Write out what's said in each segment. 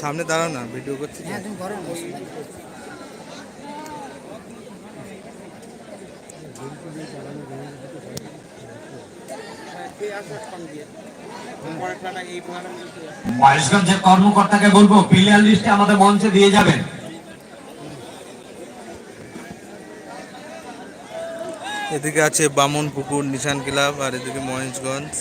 সামনে দাঁড়াও না ভিডিও করছি তো। হ্যাঁ তুমি করো না মহেশগঞ্জের কর্মকর্তাকে বলব, প্লেয়ার লিস্টে আমাদের মঞ্চে দিয়ে যাবেন। এদিকে আছে বামন পুকুর, নিশান ক্লাব, আর এদিকে মহেশগঞ্জ।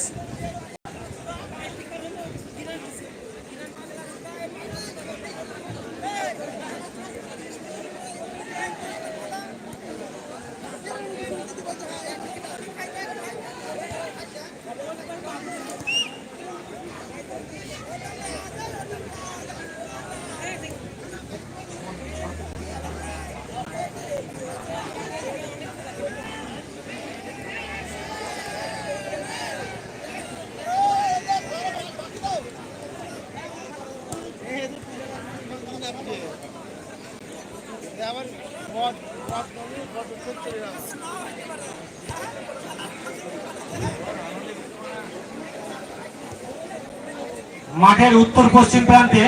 মাঠের উত্তর পশ্চিম প্রান্তে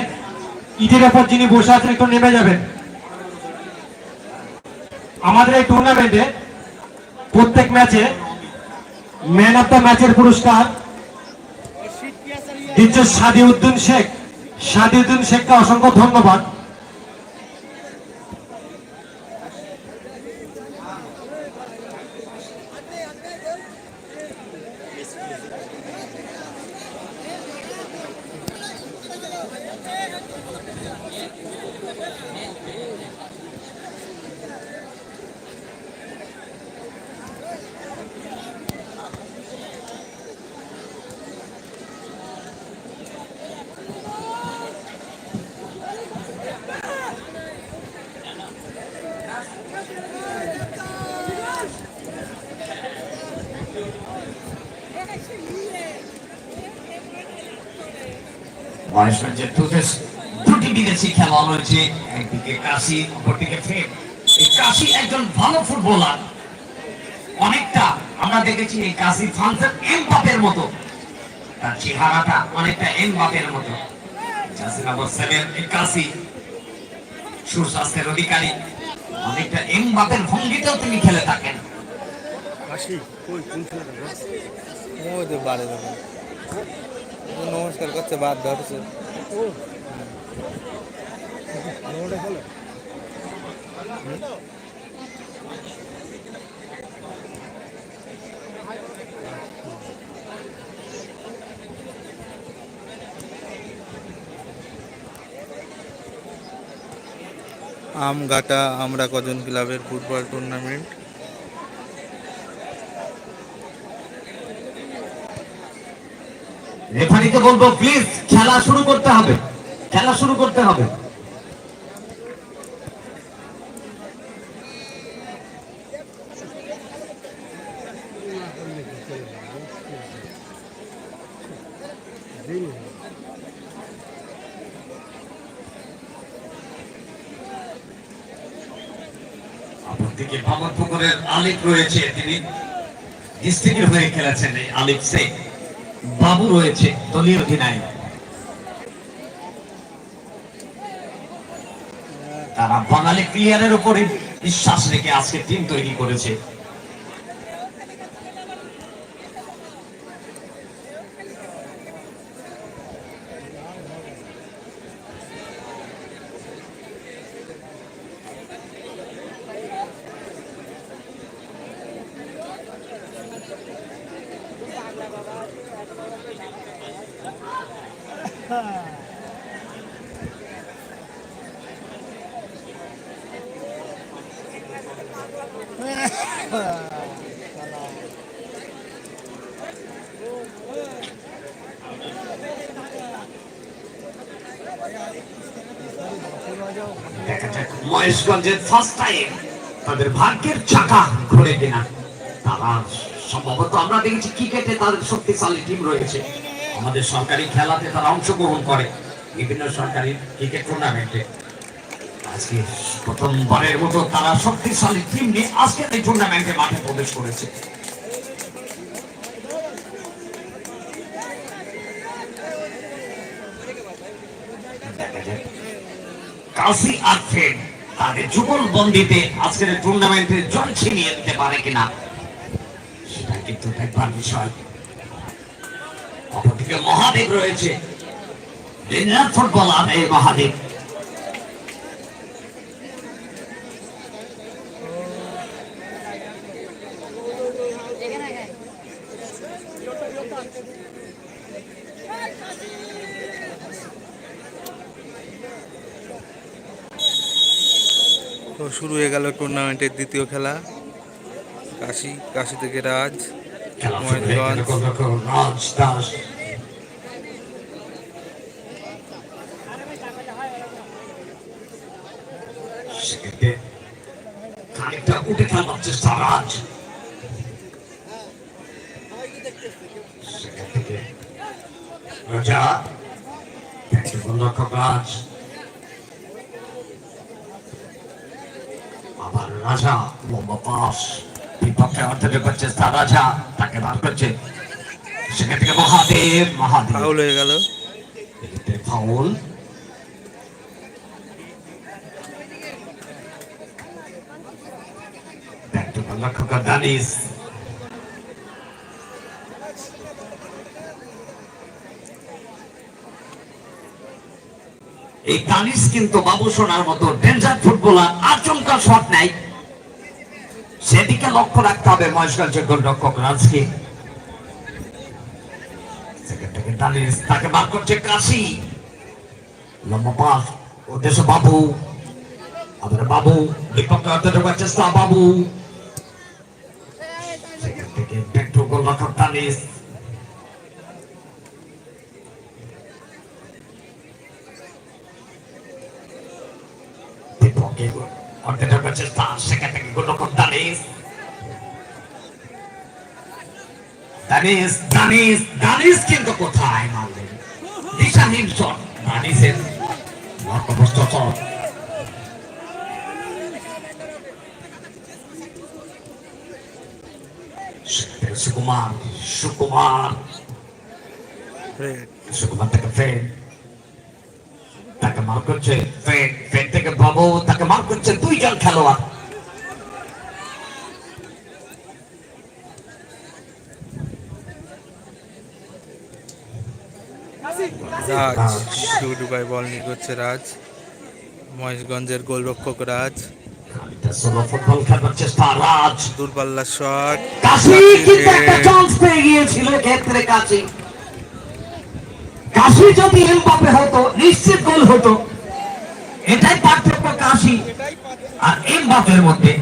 ইটের ওপর যিনি বসে আছেন একটু নেমে যাবেন। আমাদের এই টুর্নামেন্টে প্রত্যেক ম্যাচে ম্যান অফ দ্য ম্যাচের পুরস্কার দিচ্ছে সাদিউদ্দিন শেখ। সাদিউদ্দিন শেখকে অসংখ্য ধন্যবাদ। মহেশগঞ্জের দুটো দুটি বিদেশি খেলা রয়েছে একদিকে কাশি অপরদিকে ফের। এই কাশি একজন ভালো ফুটবলার। অনেকটা আমরা দেখেছি এই কাশি ফান্সের এম বাপের মতো। তার চেহারাটা অনেকটা এম বাপের মতো। জাসিম আবর সেভেন এই কাশি সুস্বাস্থ্যের অধিকারী। অনেকটা এম বাপের ভঙ্গিতেও তিনি খেলে থাকেন। ওই যাবে ও নমস্কার করছে বাদ ধরছে আমঘাটা আমরা কজন ক্লাবের ফুটবল টুর্নামেন্ট রেফারিকে বলব প্লিজ খেলা শুরু করতে হবে। খেলা শুরু করতে হবে। অপরদিকে ভাগলপুকুরের আলিফ রয়েছে, তিনি হয়ে খেলেছেন এই আলিফ শেখ বাবু রয়েছে দলীয় অধিনায়ক। তারা বাঙালি প্লেয়ারের উপরে বিশ্বাস রেখে আজকে টিম তৈরি করেছে। মহেশগঞ্জের ফার্স্ট টাইম তাদের ভাগ্যের চাকা ঘুরে কিনা। তারা সম্ভবত আমরা দেখেছি ক্রিকেটে তাদের শক্তিশালী টিম রয়েছে। আমাদের সরকারি খেলাতে তারা অংশগ্রহণ করে বিভিন্ন সরকারি ক্রিকেট টুর্নামেন্টে আজকে প্রথমবারের মতো তারা শক্তিশালী টিম নিয়ে আজকের এই টুর্নামেন্টে মাঠে প্রবেশ করেছে। আর ফেড তাদের যুগল বন্দিতে আজকের টুর্নামেন্টে জল ছিনিয়ে নিতে পারে কিনা, সেটা কিন্তু দেখবার বিষয়। অপরদিকে মহাদেব রয়েছে। দিনরাত ফুটবল আর এই মহাদেব। তো শুরু হয়ে গেল টুর্নামেন্টের দ্বিতীয় খেলা। কাশি কাশি থেকে রাজ রাজ। গোলরক্ষক রাজ আবার রাজা পাস বিপক্ষে অর্থের চেষ্টা রাজা তাকে বার করছে। সেখান থেকে মহাদেব মহাদেব। ফাউল হয়ে গেল। ফাউল লক্ষ্য কর দানিস এই দানিস কিন্তু বাবু সোনার মতো ডেঞ্জার ফুটবলার আচমকা শট নেয় সেদিকে লক্ষ্য রাখতে হবে মহেশগঞ্জের গোলরক্ষক রাজকে। তাকে বার করছে কাশি। লম্বা পাস উদ্দেশ্য বাবু। আবার বাবু, বিপক্ষে অর্থ ঢোকার চেষ্টা, বাবু। সেখান থেকে পেট্রো গোলরক্ষক দানিস বিপক্ষে অর্থ ঢোকার চেষ্টা সেখান থেকে গোলরক্ষক দানিস দানিস দানিস দানিস কিন্তু কোথায় মারলেন দিশাহীন শট দানিসের লক্ষ্যভ্রষ্ট শট সুকুমার সুকুমার। সুকুমার থেকে তাকে মার করছে ফেন থেকে বাবু তাকে মার করছে দুইজন খেলোয়াড়। রাজ ডুবাই বল করছে রাজ। মহেশগঞ্জের গোলরক্ষক রাজ। ফুটবল খেলবার চেষ্টা রাজ। দূরপাল্লা শট কাশি কিন্তু একটা চান্স পেয়ে গিয়েছিল ক্ষেত্রে কাশি। কাশি যদি এমবাপে হতো, নিশ্চিত গোল হতো। এটাই পার্থক্য কাশি আর এমবাপের মধ্যে।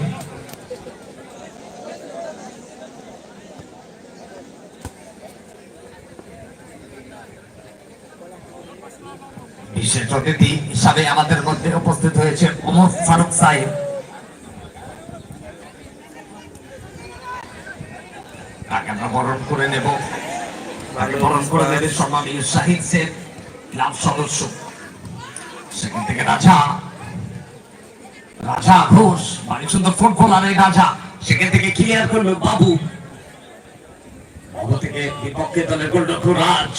বিশেষ অতিথি হিসাবে আমাদের মধ্যে উপস্থিত হয়েছে ওমর ফারুক সাহেব। তাকে আমরা বরণ করে নেব। তাকে বরণ করে নেবে সম্মানীয় শাহিদ সেন, ক্লাব সদস্য। সেখান থেকে রাজা রাজা ঘোষ মানে সুন্দর ফুটবলার রাজা, সেখান থেকে ক্লিয়ার করল বাবু। বাবু থেকে বিপক্ষে দলের গোলরক্ষক রাজ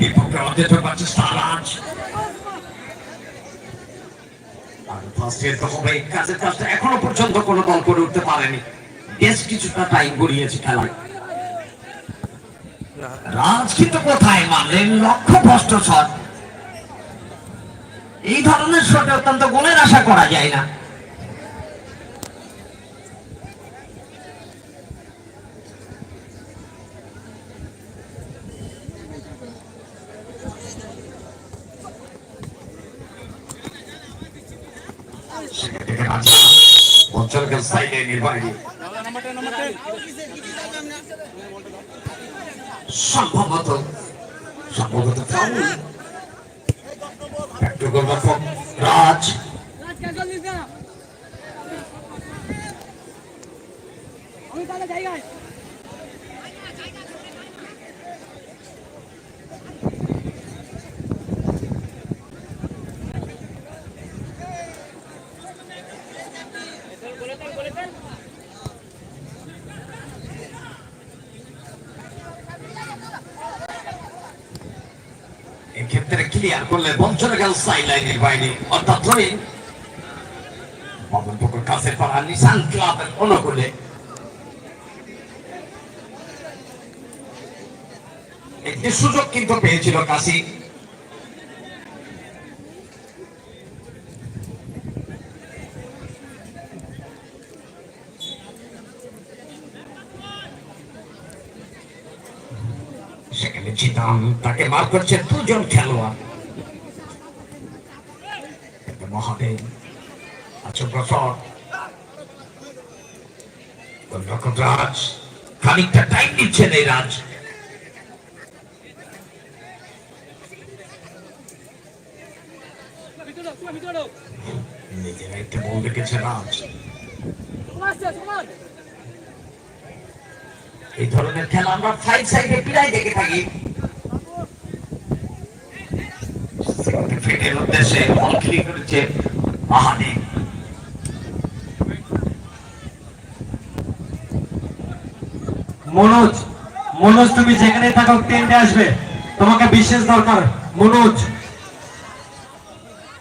বিপক্ষে অর্ধেক চেষ্টা রাজ এখনও পর্যন্ত কোনো দল করে উঠতে পারেনি। বেশ কিছুটা টাইম গড়িয়েছে খেলায়। রাজকৃত কোথায় মানলেন লক্ষ্য ভ্রষ্ট এই ধরনের শটে অত্যন্ত গুণের আশা করা যায় না। সেক্ষেত্রে রাজা অঞ্চলকে সাইডে রাজ রাজ ক্যান্সেল দিস না আমি তাহলে জায়গায় এক্ষেত্রে ক্লিয়ার করলে বল গেল সাইড লাইনের বাইরে। অর্থাৎ ধরে বাবন কাছে পাড়া নিশান ক্লাবের অনুকূলে। একটি সুযোগ কিন্তু পেয়েছিল কাশি। সেখানে চিতাম, তাকে মার করছে দুজন খেলোয়াড় একটা মহাদেব গোলরক্ষক রাজ, খানিকটা টাইম নিচ্ছেন এই রাজ। এই ধরনের খেলা আমরা সাইড সাইডে প্রায় দেখে থাকি। উদ্দেশ্যে বল মনোজ মনোজ তুমি যেখানে থাকো টেন্টে আসবে। তোমাকে বিশেষ দরকার মনোজ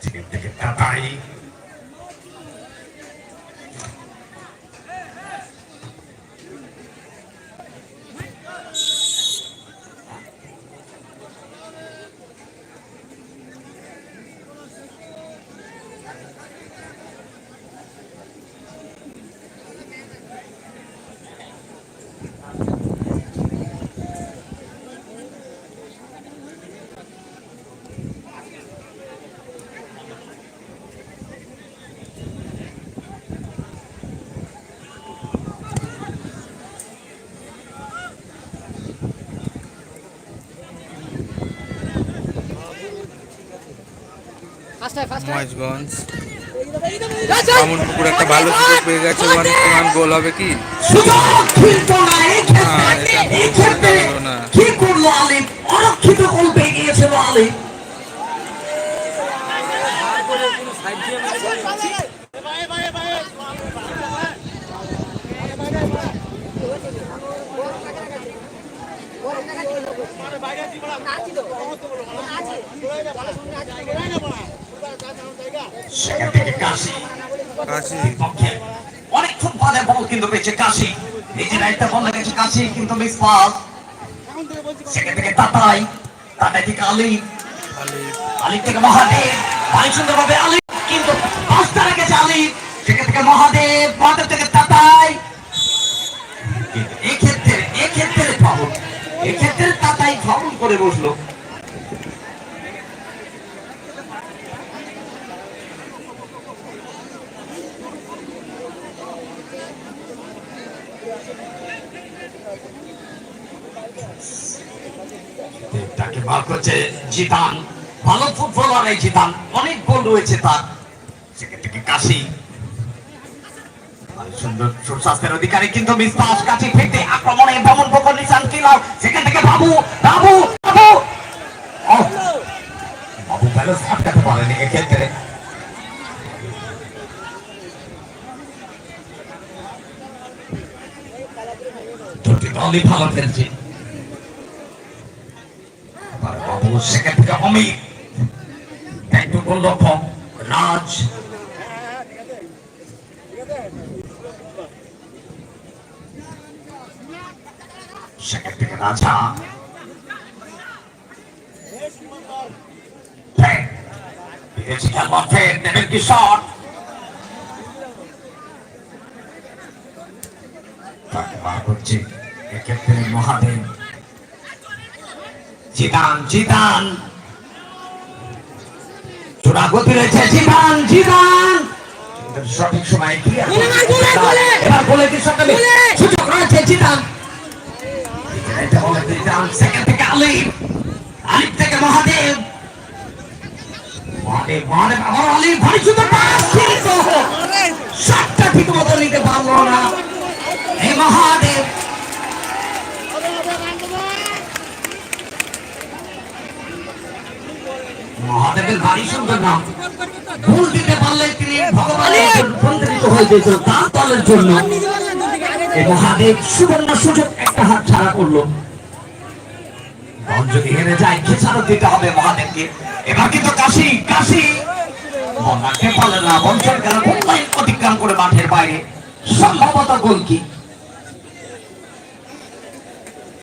সেখান থেকে কাটাই ফার্স্ট ফার্স্ট মহেশগঞ্জ। বামুনপুকুর একটা ভালো সুযোগ পেয়ে গেছে ওয়ান ওয়ান গোল হবে কি। কি করল আলিম অরক্ষিত গোল পেয়ে গিয়েছিল আলিম সেখান থেকে কাশি। কাশি। পক্ষে অনেকক্ষণ পরে বল কিন্তু পেয়েছে কাশি। নিজের একটা বল লেগেছে কাশি কিন্তু মিস পাস। সেখান থেকে তাতাই তাতাই থেকে আলী আলি থেকে মহাদেব। অনেক সুন্দরভাবে আলী কিন্তু পাঁচটা রেখেছে আলী সেখান থেকে মহাদেব মহাদেব থেকে তাতাই। এক্ষেত্রে এক্ষেত্রে ফাউল এক্ষেত্রে তাতাই ফাউল করে বসল। করছে জিতান ভালো ফুটবলার এই জিতান অনেক গোল রয়েছে তার। কাশি? সুন্দর দলই ভালো খেলছে। এবার বাবু সেখান থেকে অমিত দায়িত্ব গোলরক্ষক রাজ। কি তাকে বার করছে। এক্ষেত্রে মহাদেব জিদান জিদান। চূড়া গতি রয়েছে জিদান কিন্তু সঠিক সময়! এবার সকালে গোলে! সুযোগ রয়েছে জিদান। এটা বলে জিদান সেকেন্ড থেকে আলিফ। আলিফ থেকে মহাদেব। মহাদেব মহাদেব আমার আলী ভারী সুন্দর পাস। কিন্তু সাতটা ঠিক মতো নিতে পারল না। এই মহাদেব। মহাদেবের ভারী সুন্দর নাম ভুল দিতে পারলে তিনি ভগবানের হয়ে যেত তার দলের জন্য। মহাদেব সুবর্ণ সুযোগ একটা হাত ছাড়া করল। যদি হেরে যায় খেসারত দিতে হবে মহাদেবকে। এবার কিন্তু কাশি কাশি! না অতিক্রম করে মাঠের বাইরে। সম্ভবত গোল কি